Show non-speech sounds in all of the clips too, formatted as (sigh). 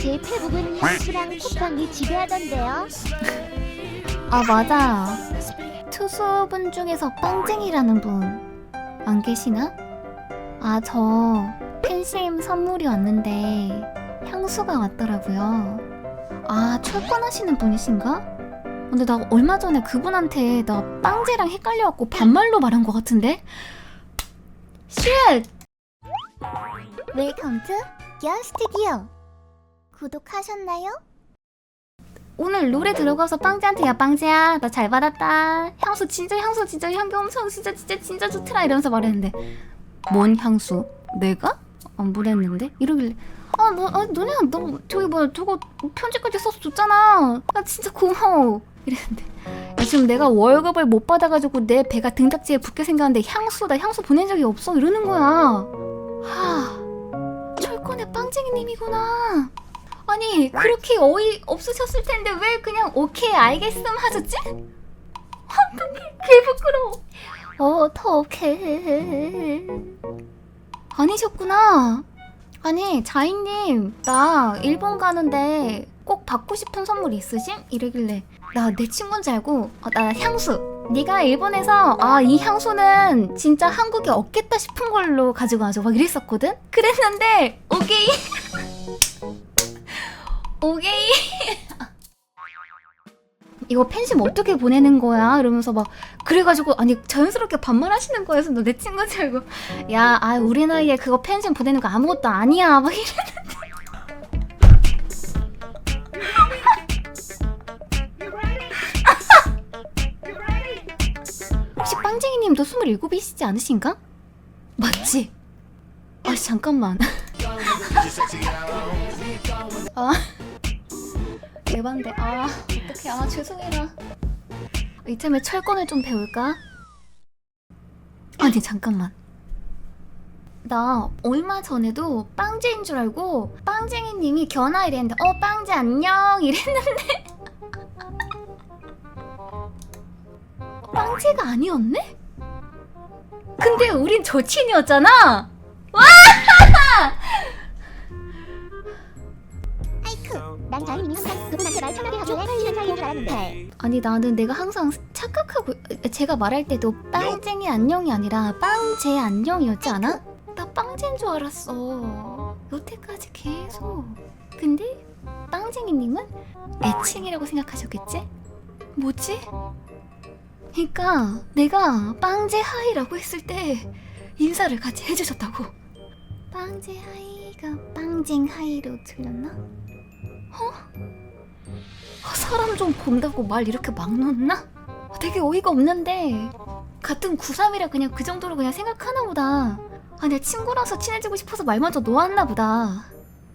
제 페북은 향수랑 쿠팡이 지배하던데요. 아 맞아 투수분 중에서 빵쟁이라는 분 안 계시나? 아 저 팬심 선물이 왔는데 향수가 왔더라고요 아 철권하시는 분이신가? 근데 나 얼마 전에 그분한테 나 빵제랑 헷갈려갖고 반말로 말한 것 같은데? 쉣! 웰컴 투 겨스트기요. 구독하셨나요? 오늘 롤에 들어가서 빵제한테 야 빵제야. 나 잘 받았다. 향수 진짜 향수 진짜 향기 엄청 진짜 진짜 진짜 좋더라. 이러면서 말했는데 뭔 향수? 내가? 안 보냈는데? 이러길래 아너 아, 너네 너 저기 뭐 저거 편지까지 써서 줬잖아. 나 진짜 고마워. 이랬는데 야, 지금 내가 월급을 못 받아가지고 내 배가 등딱지에 붙게 생겼는데 향수 나 향수 보낸 적이 없어. 이러는 거야. 하 철권의 빵쟁이님이구나 아니 그렇게 어이 없으셨을 텐데 왜 그냥 오케이 알겠음 하셨지? 어떡해 개 부끄러워 어떡해 아니셨구나 아니 자인님 나 일본 가는데 꼭 받고 싶은 선물 있으심? 이러길래 나 내 친구인 줄 알고 어, 나 향수 네가 일본에서 아 이 향수는 진짜 한국에 없겠다 싶은 걸로 가지고 와줘 막 이랬었거든? 그랬는데 오케이 오케이. (laughs) 이거 팬심 어떻게 보내는 거야? 이러면서 막 그래가지고 아니 자연스럽게 반말하시는 거여서 너 내 친구인 줄 알고 야, 아 우리 나이에 그거 팬심 보내는 거 아무것도 아니야 막 이랬는데 혹시 빵쟁이님도 27이시지 않으신가? 맞지? 아 잠깐만 (laughs) 아 대반대 아 어떡해. 아 죄송해라. 이참에 철권을 좀 배울까? 아니 잠깐만. 나 얼마 전에도 빵제인 줄 알고 빵쟁이님이 견아 이랬는데 어 빵제 안녕! 이랬는데. (laughs) 빵제가 아니었네? 근데 우린 절친이었잖아! 하 (laughs) 난 자인님이 항상 그분한테 말 편하게 하길래 친한 사이인 줄 알았는데. 아니 나는 내가 항상 착각하고 제가 말할 때도 빵쟁이 안녕이 아니라 빵제 안녕이었지 않아? 나 빵제인 줄 알았어 여태까지 계속 근데 빵쟁이님은 애칭이라고 생각하셨겠지? 뭐지? 그니까 내가 빵제 하이라고 했을 때 인사를 같이 해주셨다고 빵제 하이가 빵쟁 하이로 들렸나? 어? 아, 사람 좀 본다고 말 이렇게 막 놓나? 아, 되게 어이가 없는데. 같은 고3이라 그냥 그 정도로 그냥 생각하나 보다. 아 내 친구라서 친해지고 싶어서 말마저 놓았나 보다.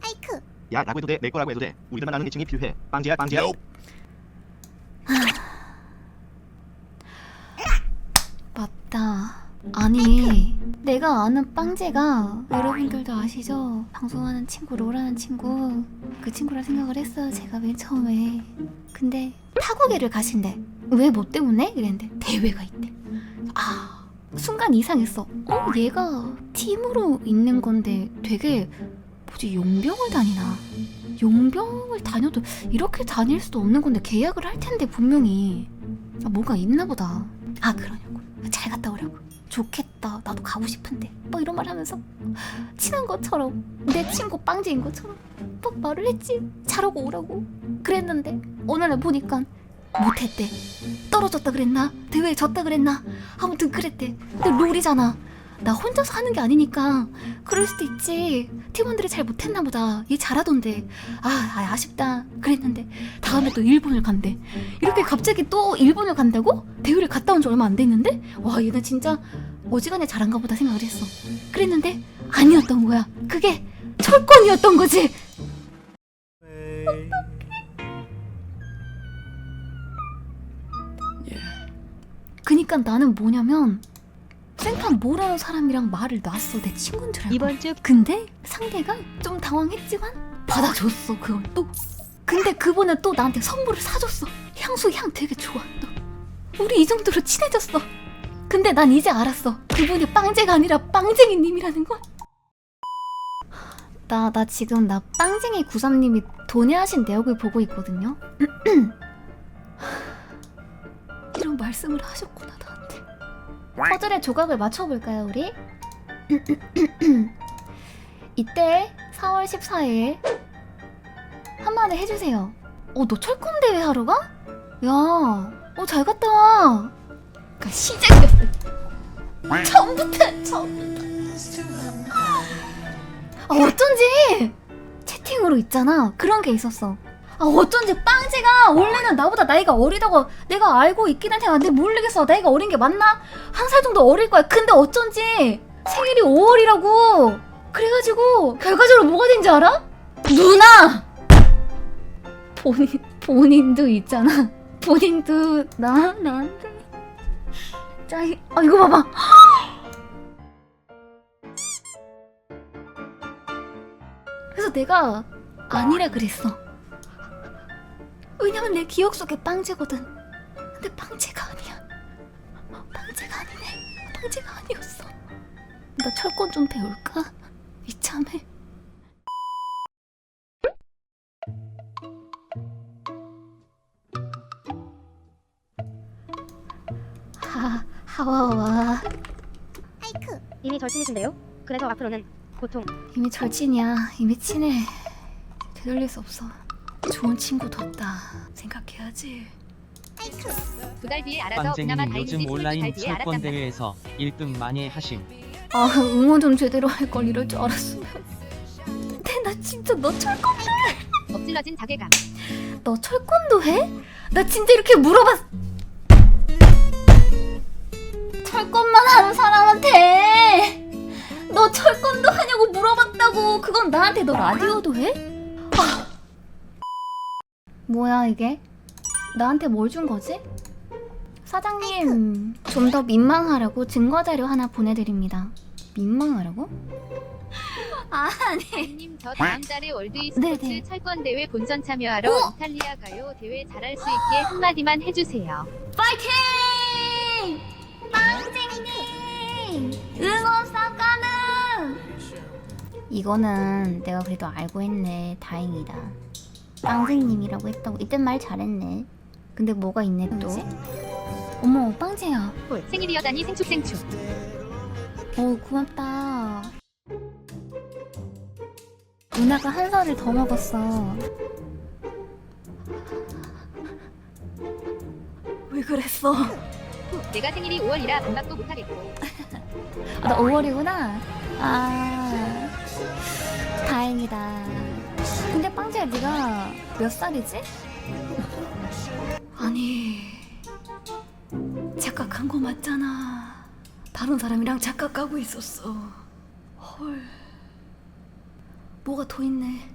하이크. 야 라고 해도 돼내 거라고 해도 돼. 우리들만 아는 애칭이 필요해. 빵지야 빵지야. 맞다. 아니 내가 아는 빵제가 여러분들도 아시죠? 방송하는 친구 로라는 친구. 그 친구라 생각을 했어요 제가 맨 처음에. 근데 타국에를 가신대. 왜 뭐 때문에? 이랬는데 대회가 있대. 아 순간 이상했어. 어? 얘가 팀으로 있는 건데 되게 뭐지 용병을 다니나? 용병을 다녀도 이렇게 다닐 수도 없는 건데 계약을 할 텐데 분명히. 아, 뭐가 있나 보다. 아 그러냐고. 잘 갔다 오라고 좋겠다. 나도 가고 싶은데. 뭐 이런 말 하면서 친한 것처럼 내 친구 빵지인 것처럼 막 말을 했지. 잘하고 오라고 그랬는데 어느 날 보니까 못했대. 떨어졌다 그랬나? 대회에 졌다 그랬나? 아무튼 그랬대. 근데 롤이잖아 나 혼자서 하는 게 아니니까. 그럴 수도 있지. 팀원들이 잘 못했나 보다. 얘 잘하던데. 아, 아 아쉽다. 그랬는데 다음에 또 일본을 간대. 이렇게 갑자기 또 일본을 간다고? 대회를 갔다 온 지 얼마 안 됐는데? 와 얘는 진짜 어지간해 잘한가 보다 생각을 했어. 그랬는데 아니었던 거야. 그게 철권이었던 거지. 그니까 나는 뭐냐면 생판 모르는 사람이랑 말을 놨어 내 친구인 줄 알고. 이번 주? 근데 상대가 좀 당황했지만 받아줬어 그걸 또. 근데 그분은 또 나한테 선물을 사줬어. 향수 향 되게 좋아 또 우리 이 정도로 친해졌어. 근데 난 이제 알았어. 그분이 빵제가 아니라 빵쟁이님이라는 걸. 나, 나 지금 나 빵쟁이 구삼님이 도내하신 내역을 보고 있거든요? 이런 말씀을 하셨구나, 나한테. 퍼즐의 조각을 맞춰볼까요, 우리? (clears throat) 이때 4월 14일 한마디 해주세요. 어, 너 철권 대회 하러 가? 야, 어, 잘 갔다 와. 그니까 시작이었어. 처음부터, 처음부터. 아, 어쩐지 채팅으로 있잖아 그런 게 있었어 아 어쩐지 빵지가 원래는 나보다 나이가 어리다고 내가 알고 있긴 한데 근데 모르겠어 나이가 어린 게 맞나? 한 살 정도 어릴 거야 근데 어쩐지 생일이 5월이라고 그래가지고 결과적으로 뭐가 된지 알아? 누나! 본인, 본인도 있잖아 본인도 나, 나한테 짜이 아 이거 봐봐 그래서 내가 아니라 그랬어. 왜냐면 내 기억 속에 빵제거든. 근데 빵제가 아니야. 빵제가 아니네. 빵제가 아니었어. 나 철권 좀 배울까? 이참에. 하, 하와와. 하이크. 이미 절친이신데요? 그래서 앞으로는 고통. 이미 절친이야. 이미 친해. 되돌릴 수 없어. 좋은 친구 뒀다. 생각해야지. 두 달 뒤에 알아서 그나마 다행이지 요즘 온라인 두달 뒤에 알았단 철권 말이야. 대회에서 1등 많이 하심. 아 응원 좀 제대로 할 걸 이럴 줄 알았으면. 근데 나 진짜 너 철권 엎질러진 자괴감. 너 철권도 해? 나 진짜 이렇게 물어봤. 철권만 하는 사람한테 너 철권도 하냐고 물어봤다고. 그건 나한테 너 라디오도 해? 아. 뭐야 이게? 나한테 뭘 준 거지? 사장님 좀 더 민망하라고 증거 자료 하나 보내드립니다. 민망하라고? 아니. 님 저 다음 달에 월드 네네. e스포츠 철권 대회 본선 참여하러 어? 이탈리아 가요. 대회 잘할 수 있게 한마디만 해주세요. 파이팅! 빵쟁이님! 응원 싹가는! 이거는 내가 그래도 알고 했네. 다행이다. 빵쟁이님이라고 했다고. 이땐 말 잘했네. 근데 뭐가 있네 또. 어머, 빵쟁이야. 홀 생일이어다니 생축 생축. 어, 고맙다. 누나가 한 살을 더 먹었어. 왜 그랬어? 내가 생일이 5월이라 반박도 못하겠고. 아, 나 5월이구나. 아, 다행이다. 근데 빵지야, 네가 몇 살이지? 아니, 착각한 거 맞잖아. 다른 사람이랑 착각하고 있었어. 헐. 뭐가 더 있네.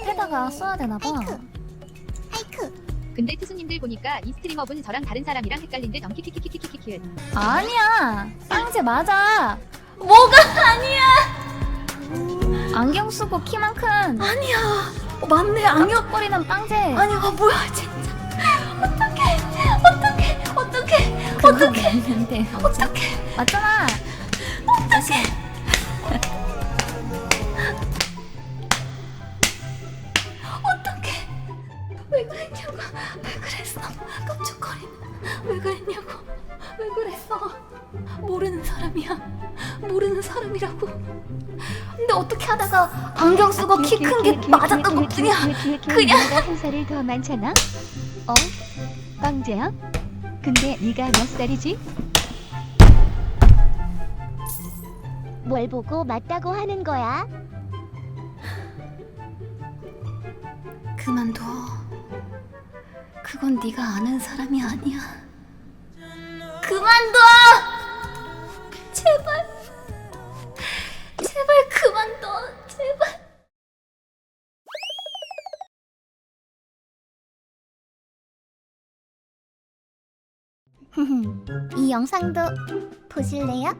해다가 써야 되나 봐. 하이크. 근데 투수님들 보니까 이 스트리머분 저랑 다른 사람이랑 헷갈린 듯 넘키키키키키키키. 아니야. 빵제 맞아. 뭐가 아니야? 안경 쓰고 키만 큰. 아니야. 어, 맞네. 안경 거리는 빵제. 아니, 아 뭐야 진짜. 어떡해. 어떡해. 어떡해. 어떡해. 맞는데. 어떡해. 맞잖아. 다시. 어떡해. 왜 그랬냐고. 왜 그랬어. 깜짝거리네. 왜 그랬냐고. 왜 그랬어? 모르는 사람이야. 모르는 사람이라고. 하다가 안경 쓰고 키 큰 게 맞았던 것뿐이야. 그냥. 내가 한 살을 더 많잖아. 어? 빵재야? 근데 네가 몇 살이지? 뭘 보고 맞다고 하는 거야? 그만둬. 그건 네가 아는 사람이 아니야. 그만둬! 제발 그만 둬. 제발. (laughs) 이 영상도 보실래요?